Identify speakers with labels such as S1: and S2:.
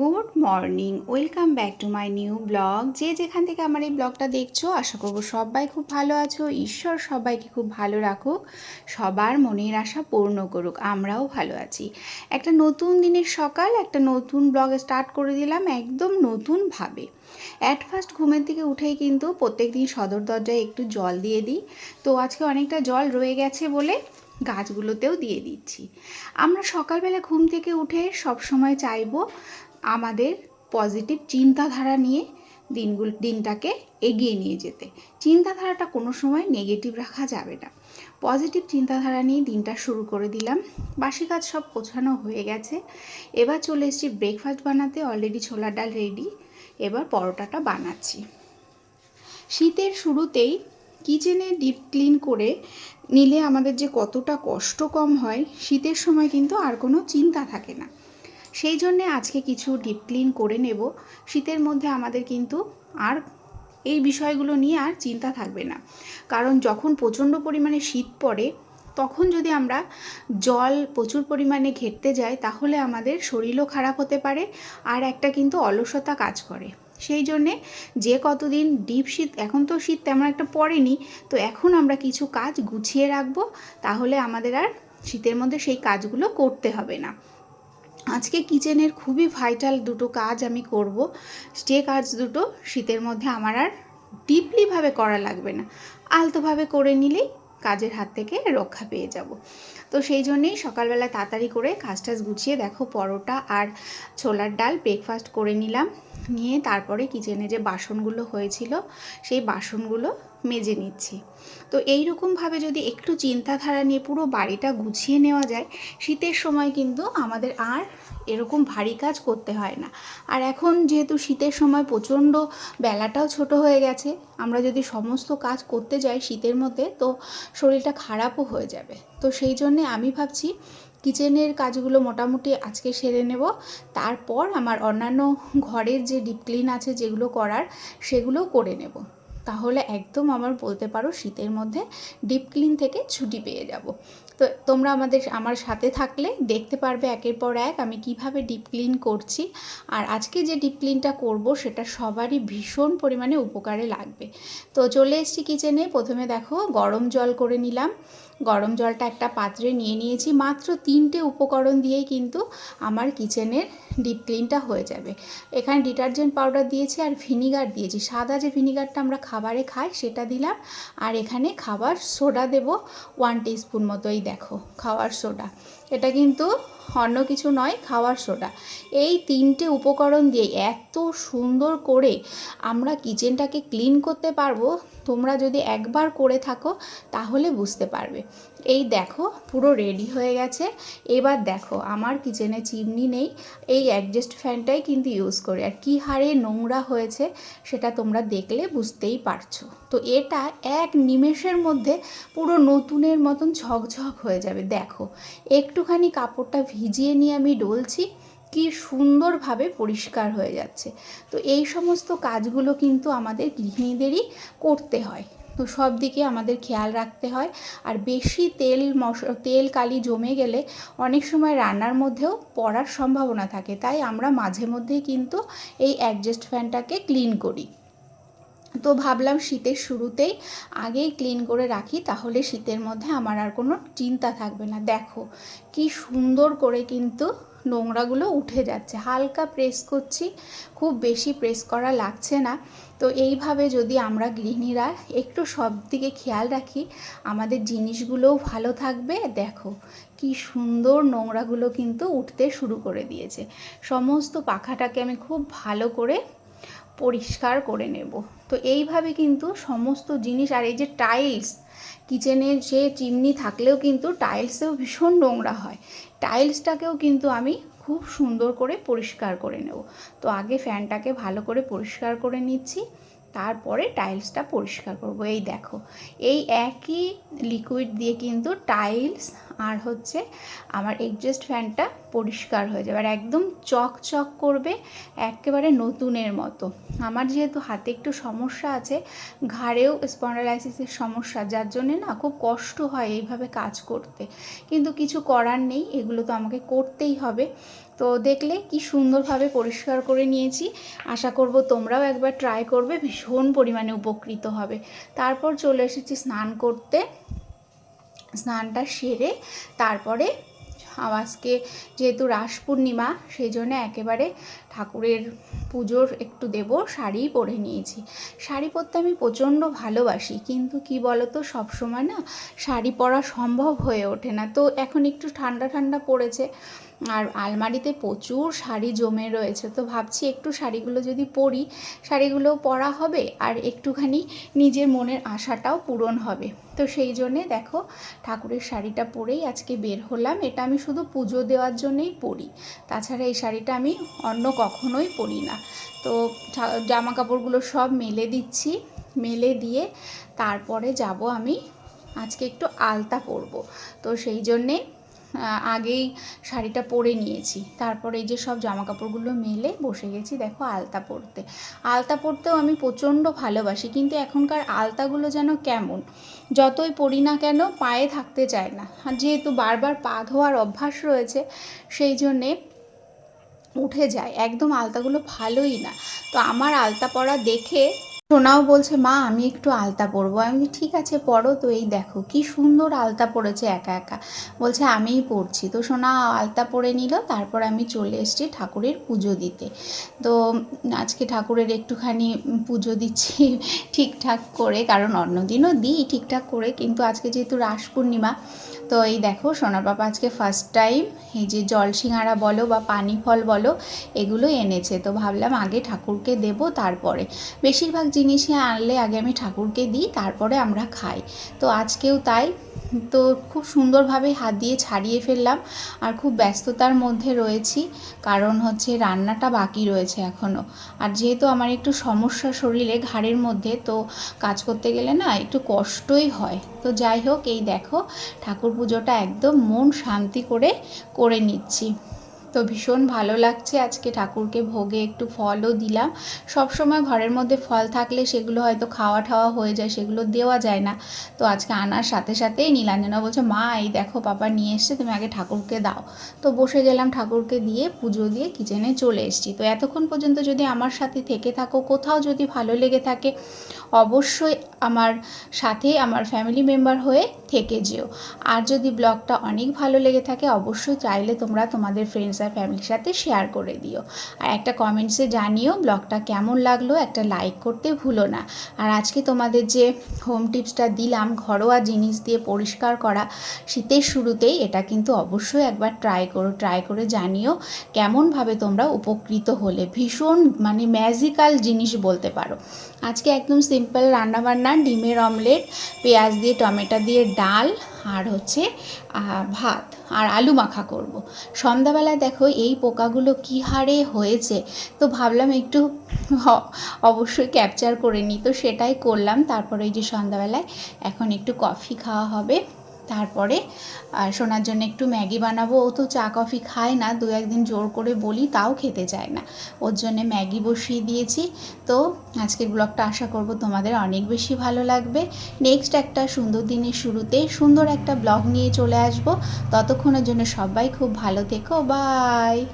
S1: Good morning, welcome back to my new blog. যে যেখান থেকে আমার এই ব্লগটা দেখছ, আশা করব সবাই খুব ভালো আছো। ঈশ্বর সবাইকে খুব ভালো রাখুক, সবার মনের আশা পূর্ণ করুক, আমরাও ভালো আছি। একটা নতুন দিনের সকাল, একটা নতুন ব্লগ স্টার্ট করে দিলাম একদম নতুনভাবে। অ্যাট ফার্স্ট ঘুমের থেকে উঠেই কিন্তু প্রত্যেক দিন সদর দরজায় একটু জল দিয়ে দিই। তো আজকে অনেকটা জল রয়ে গেছে বলে গাছগুলোতেও দিয়ে দিচ্ছি। আমরা সকালবেলা ঘুম থেকে উঠে সব সময় চাইব আমাদের পজিটিভ চিন্তাধারা নিয়ে দিনগুলো, দিনটাকে এগিয়ে নিয়ে যেতে। চিন্তাধারাটা কোনো সময় নেগেটিভ রাখা যাবে না। পজিটিভ চিন্তাধারা নিয়ে দিনটা শুরু করে দিলাম। বাসি কাজ সব গোছানো হয়ে গেছে। এবার চলে এসেছি ব্রেকফাস্ট বানাতে। অলরেডি ছোলার ডাল রেডি এবার পরোটাটা বানাচ্ছি। শীতের শুরুতেই কিচেনে ডিপ ক্লিন করে নিলে আমাদের যে কতটা কষ্ট কম হয়, শীতের সময় কিন্তু আর কোনো চিন্তা থাকে না। সেই জন্যে আজকে কিছু ডিপ ক্লিন করে নেব। শীতের মধ্যে আমাদের কিন্তু আর এই বিষয়গুলো নিয়ে আর চিন্তা থাকবে না। কারণ যখন প্রচণ্ড পরিমাণে শীত পড়ে, তখন যদি আমরা জল প্রচুর পরিমাণে ঘেটতে যাই, তাহলে আমাদের শরীরও খারাপ হতে পারে আর একটা কিন্তু অলসতা কাজ করে। সেই জন্যে যে কতদিন ডিপ শীত, এখন তো শীত তেমন একটা পড়েনি, তো এখন আমরা কিছু কাজ গুছিয়ে রাখব, তাহলে আমাদের আর শীতের মধ্যে সেই কাজগুলো করতে হবে না। আজকে কিচেনের খুবই ভাইটাল দুটো কাজ আমি করব। যে কাজ দুটো, শীতের মধ্যে আমার আর ডিপলিভাবে করা লাগবে না। আলতোভাবে করে নিলেই কাজের হাত থেকে রক্ষা পেয়ে যাব। তো সেই জন্যেই সকালবেলা তাড়াতাড়ি করে কাজ টাজ গুছিয়ে দেখো পরোটা আর ছোলার ডাল ব্রেকফাস্ট করে নিলাম। নিয়ে তারপরে কিচেনে যে বাসনগুলো হয়েছিল, সেই বাসনগুলো মেজে নিচ্ছি। তো এই রকমভাবে যদি একটু চিন্তাধারা নিয়ে পুরো বাড়িটা গুছিয়ে নেওয়া যায়, শীতের সময় কিন্তু আমাদের আর এরকম ভারী কাজ করতে হয় না। আর এখন যেহেতু শীতের সময় প্রচণ্ড বেলাটাও ছোট হয়ে গেছে, আমরা যদি সমস্ত কাজ করতে যাই শীতের মধ্যে, তো শরীরটা খারাপও হয়ে যাবে। তো সেই জন্যে আমি ভাবছি, কিচেনের কাজগুলো মোটামুটি আজকে সেরে নেব। তারপর আমার অন্যান্য ঘরের যে ডিপ ক্লিন আছে যেগুলো করার সেগুলো করে নেব। তাহলে একদম আমার বলতে পারো শীতের মধ্যে ডিপ ক্লিন থেকে ছুটি পেয়ে যাব। তো তোমরা আমাদের আমার সাথে থাকলে দেখতে পারবে একের পর এক আমি কীভাবে ডিপ ক্লিন করছি। আর আজকে যে ডিপ ক্লিনটা করব সেটা সবারই ভীষণ পরিমাণে উপকারে লাগবে। তো চলে এসছি কিচেনে, প্রথমে দেখো গরম জল করে নিলাম। গরম জলটা একটা পাত্রে নিয়ে নিয়েছি। মাত্র তিনটে উপকরণ দিয়েই কিন্তু আমার কিচেনের ডিপ ক্লিনটা হয়ে যাবে। এখানে ডিটারজেন্ট পাউডার দিয়েছি আর ভিনিগার দিয়েছি। সাদা যে ভিনিগারটা আমরা খাবারে খাই সেটা দিলাম। আর এখানে খাবার সোডা দেব ওয়ান টিস্পুন মতোই, দেখো, খাওয়ার সোডা। এটা কিন্তু অন্য কিছু নয়, খাওয়ার সোডা। এই তিনটে উপকরণ দিয়ে এত সুন্দর করে আমরা কিচেনটাকে ক্লিন করতে পারব, তোমরা যদি একবার করে থাকো, তাহলে বুঝতে পারবে। এই দেখো, পুরো রেডি হয়ে গেছে। এবার দেখো, আমার কিচেনে চিমনি নেই। এই অ্যাডজাস্ট ফ্যানটাই কিন্তু ইউজ করি। আর কী হারে নোংরা হয়েছে, সেটা তোমরা দেখলে বুঝতেই পারছ। তো এটা এক নিমেষের মধ্যে পুরো নতুনের মতন ঝকঝক হয়ে যাবে। দেখো, একটুখানি কাপড়টা ভিজিয়ে নিয়ে আমি ডলছি, কি সুন্দরভাবে পরিষ্কার হয়ে যাচ্ছে। তো এই সমস্ত কাজগুলো কিন্তু আমাদের গৃহিণীদেরই করতে হয়। তো সব দিকে আমাদের খেয়াল রাখতে হয়। আর বেশি তেল মশ, তেল কালি জমে গেলে অনেক সময় রান্নার মধ্যেও পড়ার সম্ভাবনা থাকে। তাই আমরা মাঝে মধ্যেই কিন্তু এই অ্যাডজাস্ট ফ্যানটাকে ক্লিন করি। তো ভাবলাম শীতের শুরুতেই আগেই ক্লিন করে রাখি, তাহলে শীতের মধ্যে আমার আর কোনো চিন্তা থাকবে না। দেখো, কি সুন্দর করে কিন্তু নোংরাগুলো উঠে যাচ্ছে। হালকা প্রেস করছি, খুব বেশি প্রেস করা লাগছে না। তো এইভাবে যদি আমরা গৃহিণীরা একটু সব দিকে খেয়াল রাখি, আমাদের জিনিসগুলোও ভালো থাকবে। দেখো, কি সুন্দর নোংরাগুলো কিন্তু উঠতে শুরু করে দিয়েছে। সমস্ত পাখাটাকে আমি খুব ভালো করে পরিষ্কার করে নেব। তো এইভাবে কিন্তু সমস্ত জিনিস আর এই যে টাইলস কিচেনের যে চিমনি থাকলেও কিন্তু টাইলসেও ভীষণ নোংরা হয়। টাইলসটাকেও কিন্তু আমি খুব সুন্দর করে পরিষ্কার করে নেব। তো আগে ফ্যানটাকে ভালো করে পরিষ্কার করে নিচ্ছি, তারপরে টাইলসটা পরিষ্কার করব। এই দেখো, এই একই লিকুইড দিয়ে কিন্তু টাইলস আর হচ্ছে আমার এক্সজস্ট ফ্যানটা পরিষ্কার হয়ে যাবে। আর একদম চক চক করবে, একেবারে নতুনের মতো। আমার যেহেতু হাতে একটু সমস্যা আছে, ঘাড়েও স্পন্ডালাইসিসের সমস্যা, যার জন্যে না খুব কষ্ট হয় এইভাবে কাজ করতে। কিন্তু কিছু করার নেই, এগুলো তো আমাকে করতেই হবে। তো দেখলে কি সুন্দরভাবে পরিষ্কার করে নিয়েছি। আশা করব তোমরাও একবার ট্রাই করবে, ভীষণ পরিমাণে উপকৃত হবে। তারপর চলে এসেছি স্নান করতে। স্নানটা সেরে তারপরে আজকে যেহেতু রাস পূর্ণিমা, সেই জন্য একেবারে ঠাকুরের পুজোর একটু দেব শাড়ি পরে নিয়েছি। শাড়ি পরতে আমি প্রচণ্ড ভালোবাসি, কিন্তু কি বলতো, সবসময় না শাড়ি পরা সম্ভব হয়ে ওঠে না। তো এখন একটু ঠান্ডা ঠান্ডা পড়েছে আর আলমারিতে প্রচুর শাড়ি জমে রয়েছে। তো ভাবছি একটু শাড়িগুলো যদি পরি শাড়িগুলো পরা হবে আর একটুখানি নিজের মনের আশাটাও পূরণ হবে। তো সেই জন্যে দেখো, ঠাকুরের শাড়িটা পরেই আজকে বের হলাম। এটা আমি শুধু পুজো দেওয়ার জন্যেই পরি। তাছাড়া এই শাড়িটা আমি অন্য কখনোই পরি না। তো জামা কাপড়গুলো সব মেলে দিচ্ছি। মেলে দিয়ে তারপরে যাব আমি আজকে একটু আলতা পরবো। তো সেই জন্যে আগেই শাড়িটা পরে নিয়েছি। তারপরে এই যে সব জামা কাপড়গুলো মেলে বসে গেছি, দেখো আলতা পরতে। আলতা পরতেও আমি প্রচণ্ড ভালোবাসি, কিন্তু এখনকার আলতাগুলো যেন কেমন? যতই পরি না কেন পায়ে থাকতে চায় না। আর যেহেতু বারবার পা ধোয়ার অভ্যাস রয়েছে, সেই জন্যে উঠে যায়। একদম আলতাগুলো ভালোই না। তো আমার আলতা পরা দেখে সোনাও বলছে, মা, আমি একটু আলতা পরবো। আমি ঠিক আছে, পরো তো, এই দেখো, কি সুন্দর আলতা পরেছে একা একা। বলছে, আমিই পড়ছি তো সোনা আলতা পরে নিল, তারপর আমি চলে এসেছি ঠাকুরের পুজো দিতে। তো আজকে ঠাকুরের একটুখানি পুজো দিচ্ছি ঠিকঠাক করে, কারণ অন্যদিনও দিই ঠিকঠাক করে, কিন্তু আজকে যেহেতু রাস পূর্ণিমা, তো এই দেখো, সোনার বাবা আজকে ফার্স্ট টাইম এই যে জল সিঙাড়া বলো বা পানি ফল বলো, এগুলো এনেছে। তো ভাবলাম আগে ঠাকুরকে দেব তারপরে। বেশিরভাগ জিনিসই আনলে আগে আমি ঠাকুরকে দিই, তারপরে আমরা খাই। তো আজকেও তাই। তো খুব সুন্দরভাবে হাত দিয়ে ছাড়িয়ে ফেললাম আর খুব ব্যস্ততার মধ্যে রয়েছি, কারণ হচ্ছে রান্নাটা বাকি রয়েছে এখনও আর যেহেতু আমার একটু সমস্যা শরীরে ঘাড়ের মধ্যে, তো কাজ করতে গেলে না একটু কষ্টই হয়। তো যাই হোক, এই দেখো, ঠাকুর পুজোটা একদম মন শান্তি করে করে নিচ্ছি। তো ভীষণ ভালো লাগছে। আজকে ঠাকুরকে ভোগে একটু ফলও দিলাম। সব সময় ঘরের মধ্যে ফল থাকলে সেগুলো হয়তো খাওয়া ঠাওয়া হয়ে যায়, সেগুলো দেওয়া যায় না। তো আজকে আনার সাথে সাথেই নীলাঞ্জনা বলছে, মা, এই দেখো পাপা নিয়ে এসছে, তুমি আগে ঠাকুরকে দাও। তো বসে গেলাম ঠাকুরকে দিয়ে পুজো দিয়ে কিচেনে চলে এসেছি। তো এতক্ষণ পর্যন্ত যদি আমার সাথে থেকে থাকো, কোথাও যদি ভালো লেগে থাকে, অবশ্যই আমার সাথে আমার ফ্যামিলি মেম্বার হয়ে থেকে যেও। আর যদি ব্লগটা অনেক ভালো লেগে থাকে, অবশ্যই চাইলে তোমরা তোমাদের ফ্রেন্ডস আর ফ্যামিলির সাথে শেয়ার করে দিও। আর একটা কমেন্টসে জানিও ব্লগটা কেমন লাগল, একটা লাইক করতে ভুলো না। আর আজকে তোমাদের যে হোম টিপসটা দিলাম, ঘরোয়া জিনিস দিয়ে পরিষ্কার করা শীতের শুরুতেই, এটা কিন্তু অবশ্যই একবার ট্রাই করো ট্রাই করে জানিও কেমনভাবে তোমরা উপকৃত হলে। ভীষণ মানে ম্যাজিক্যাল জিনিস বলতে পারো। আজকে একদম সিম্পল রান্নাবান্না, ডিমের অমলেট পেঁয়াজ দিয়ে, টমেটো দিয়ে, ডাল আর হচ্ছে ভাত আর আলু মাখা করব। সন্ধ্যাবেলায় দেখো এই পোকাগুলো কী হারে হয়েছে। তো ভাবলাম একটু অবশ্যই ক্যাপচার করে নিই। তো সেটাই করলাম। তারপরে এই যে সন্ধ্যাবেলায় এখন একটু কফি খাওয়া হবে। তারপরে আর সোনার জন্য একটু ম্যাগি বানাবো। ও তো চা, কফি খায় না, দু একদিন জোর করে বলি, তাও খেতে চায় না। ওর জন্য ম্যাগি বসিয়ে দিয়েছি। তো আজকের ব্লগটা আশা করব তোমাদের অনেক বেশি ভালো লাগবে। নেক্সট একটা সুন্দর দিনের শুরুতে সুন্দর একটা ব্লগ নিয়ে চলে আসব। ততক্ষণের জন্য সবাই খুব ভালো থেকো। বাই!